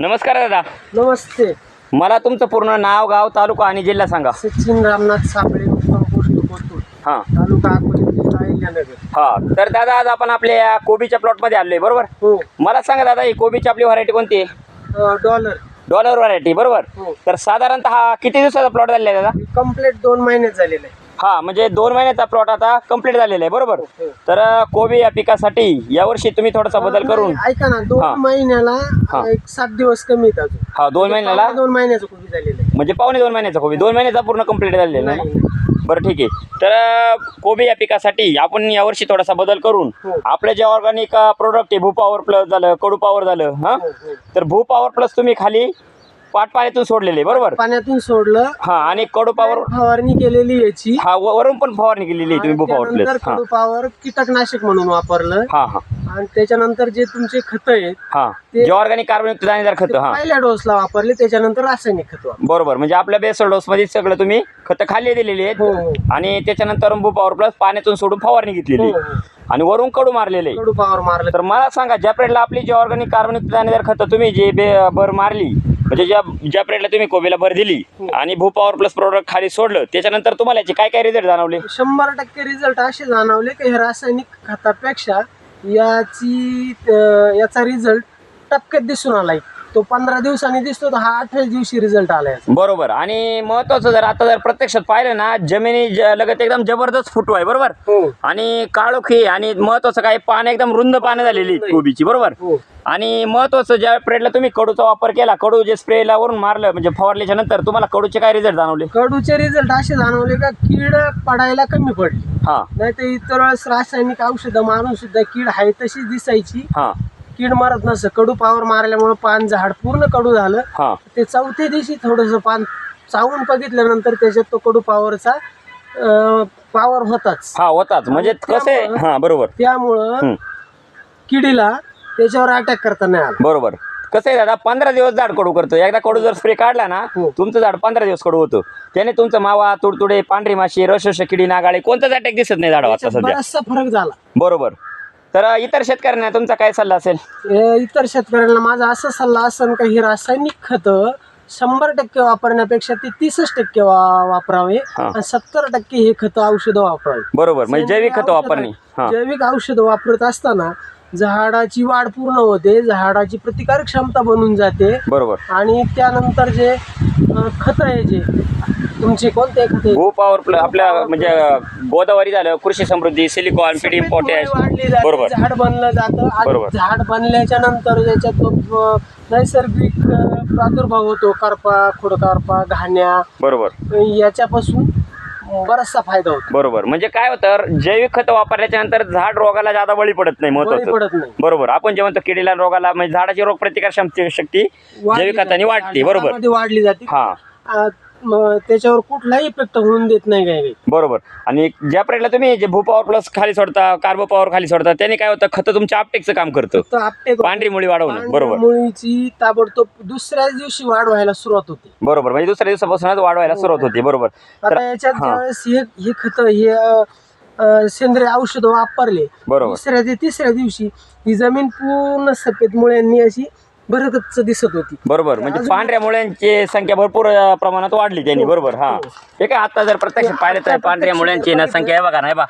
नमस्कार दादा. नमस्ते. मला तुमचं पूर्ण नाव गाव तालुका आणि जिल्हा सांगा. सचिन रामनाथ सापळे उत्तम पोस्ट कोथरूड. हां. तालुका अकोले जिल्हा अहिल्यानगर. हां. तर दादा आज आपण आपल्या कोबीच्या प्लॉटमध्ये आलोय बरोबर? हो. मला सांगा दादा ही कोबीची आपली व्हरायटी कोणती आहे? अ, डॉलर. डॉलर व्हरायटी बरोबर? हो. तर साधारणतः हा किती दिवसाचा प्लॉट झालेला आहे दादा? कंप्लीट दोन महिन्यात झालेलं आहे. हा म्हणजे दोन महिन्याचा प्लॉट आता कंप्लीट झालेला आहे बरोबर. तर कोबी या पिकासाठी यावर्षी तुम्ही थोडासा बदल करून ऐका ना हा. दोन महिन्याला. एक सात दिवस कमी अजून हा दोन महिन्याला पावणे दोन महिन्याचं कोबी झालेलं आहे म्हणजे पावणे दोन महिन्याचा कोबी दोन महिन्याचा पूर्ण कंप्लीट झालेला आहे ना? बरं ठीक आहे तर अं, कोबी या पिकासाठी आपण यावर्षी थोडासा बदल करून हो. आपले जे ऑर्गॅनिक प्रोडक्ट आहे भू पॉवर प्लस झालं कडू पॉवर झालं हां हो, हो. तर भू पॉवर प्लस तुम्ही खाली पाट पाण्यातून सोडलेले बरोबर? पाण्यातून सोडलं. हा आणि कडू पॉवर फवारणी केलेली याची. हा व- वरून पण फवारणी केलेली आहे तुम्ही पॉवर त्यानंतर हां. कीटकनाशक म्हणून वापरलं. हां हां. आणि त्याच्यानंतर जे तुमचे खत आहेत हां. ते- जे ऑर्गॅनिक कार्बनयुक्त दाणेदार खतं हां. पहिल्या डोसला वापरले त्याच्यानंतर रासायनिक खत वापरले. बरोबर म्हणजे आपल्या बेसल डोस मध्ये सगळं तुम्ही खतं खाली दिलेली आहेत. हो हो. आणि त्याच्यानंतर भू पॉवर प्लस पाण्यातून सोडून फवारणी घेतलेली हो. हो. आणि वरून कडू मारलेले कडू पावर मारलं. तर मला सांगा ज्या पिरियडला आपली जी ऑर्गॅनिक कार्बनयुक्त दाणेदार खतं तुम्ही जे बे भर मारली म्हणजे ज्या ज्या पिरियडला तुम्ही कोबीला भर दिली आणि भू पॉवर प्लस प्रोडक्ट खाली सोडलं त्याच्यानंतर तुम्हाला याचे काय काय रिझल्ट जाणवले? शंभर टक्के रिझल्ट असे जाणवले की हे रासायनिक खतापेक्षा याची याचा रिझल्ट टपक्यात दिसून आलाय. तो पंधरा दिवसांनी दिसतो तर हा अठ्ठावीस दिवशी रिझल्ट आलाय. बरोबर. आणि महत्वाचं जर आता जर प्रत्यक्षात पाहिलं ना जमिनी ज- लगत एकदम जबरदस्त फुटू आहे बरोबर? हो. आणि काळोखी आणि महत्वाचं काय पान एकदम रुंद पानं झालेली आहेत कोबीची बरोबर? हो. आणि महत्वाचं ज्या पिरियडला तुम्ही कडूचा वापर केला कडू जे स्प्रेला वरून मारलं म्हणजे फवारल्याच्या नंतर तुम्हाला कडूचे काय रिझल्ट जाणवले? कडूचे रिझल्ट असे जाणवले का कीड पडायला कमी पडली. हां. नाही तर इतर वेळेस रासायनिक औषधं मारून सुद्धा कीड आहे तशीच दिसायची. हां. कीड मारत नसतं कडू पावर मारल्यामुळे पान झाड पूर्ण कडू झालं. हां. ते चौथ्या दिवशी थोडंसं पान चावून बघितल्यानंतर त्याच्यात तो कडू पावरचा पावर होताच. हा होताच. म्हणजे कसं हां बरोबर. त्यामुळं. किडीला त्याच्यावर अटॅक करता नाही आला. बरोबर. कसं आहे दादा पंधरा दिवस झाड कडू करतो. एकदा कडू जर स्प्रे काढला ना हो. तुमचं झाड पंधरा दिवस कडू होतं. त्याने तुमचं मावा तुडतुडे पांढरी माशी रसरस किडी नागाळे कोणताच अटॅक दिसत नाही झाडावर आता सध्या. बराचसा फरक झाला. बरोबर. तर इतर शेतकऱ्यांना तुमचा काय सल्ला असेल? इतर शेतकऱ्यांना माझा असा सल्ला असेल का ही रासायनिक खतं शंभर टक्के वापरण्यापेक्षा ते तीसच टक्के वा- वापरावे हा. आणि सत्तर टक्के हे खतं औषधं वापरावे. बरोबर. म्हणजे जैविक खतं वापरणे. हां. जैविक औषधं वापरत असताना झाडाची वाढ पूर्ण होते झाडाची प्रतिकारक क्षमता बनून जाते. बरोबर. आणि त्यानंतर जे खत आहे जे तुमचे कोणते खत आहे? भू पॉवर प्ल- आपल्या म्हणजे गोदावरी झालं कृषी समृद्धी सिलिकॉन पिडी पोटॅश वाढली जाते, बरोबर. झाड बनलं जातं. बरोबर. आणि झाड बनल्याच्या नंतर त्याच्यात अ, नैसर्गिक अ, प्रादुर्भाव होतो करपा खोडकारपा घाण्या बरोबर. याच्यापासून बराचसा फायदा होतो. बरोबर. म्हणजे काय होतं जैविक खतं वापरल्याच्या नंतर झाड रोगाला जादा बळी पडत नाही बळी महत्वाचं. पडत नाही. बरोबर. आपण जे म्हणतो किडीला रोगाला म्हणजे झाडाची रोग प्रतिकार शक्ती वाढली जैविक खताने जाते. वाढते. बरोबर. झाडामध्ये वाढली जाते. हा. म, त्याच्यावर कुठलाही इफेक्ट होऊन देत नाही काही बरोबर. आणि ज्या पिरियडला तुम्ही जे भू पॉवर प्लस खाली सोडता कार्बो पॉवर खाली सोडता त्याने काय होतं खतं तुमच्या आपटेकचं काम करतं. तर आपटे पांढरी मुळी वाढवणं. बरोबर. मुळीची ताबडतोब दुसऱ्याच दिवशी वाढ व्हायला सुरुवात होते. बरोबर. म्हणजे दुसऱ्या दिवसापासूनच वाढवायला सुरुवात होती. बरोबर. तर आता याच्यात हा. ज्यावेळेस हे हे खत हे अ, अ, सेंद्रिय औषध वापरले बरोबर. दुसऱ्या ते तिसऱ्या दिवशी ही जमीन पूर्ण सफेद मुळ्यांनी अशी भरगच्च दिसत होती. बरोबर म्हणजे पांढऱ्या मुळ्यांची संख्या भरपूर अं, प्रमाणात वाढली त्यांनी बरोबर हा. हे. काय आता जर प्रत्यक्ष पाहिलं तर पांढऱ्या मुळ्यांची ना संख्या आहे बघा नाही बा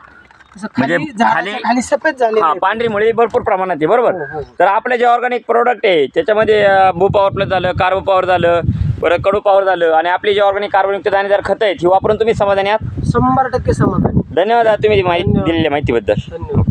असं खाली म्हणजे झाडाच्या खाली- खाली सफेद झाले हा पांढरी मुळी भरपूर प्रमाणात आहे बरोबर. हो, हो. तर आपले जे ऑर्गॅनिक प्रोडक्ट आहे त्याच्यामध्ये भू पॉवर प्लस झालं कार्बो पॉवर झालं परत कडू पॉवर झालं आणि आपली जी ऑर्गॅनिक कार्बनयुक्त दाणेदार खतं आहेत ही वापरून तुम्ही समाधानी आहात? शंभर टक्के समाधान. धन्यवाद तुम्ही ती माहिती. दिलेल्या माहितीबद्दल. धन्यवाद.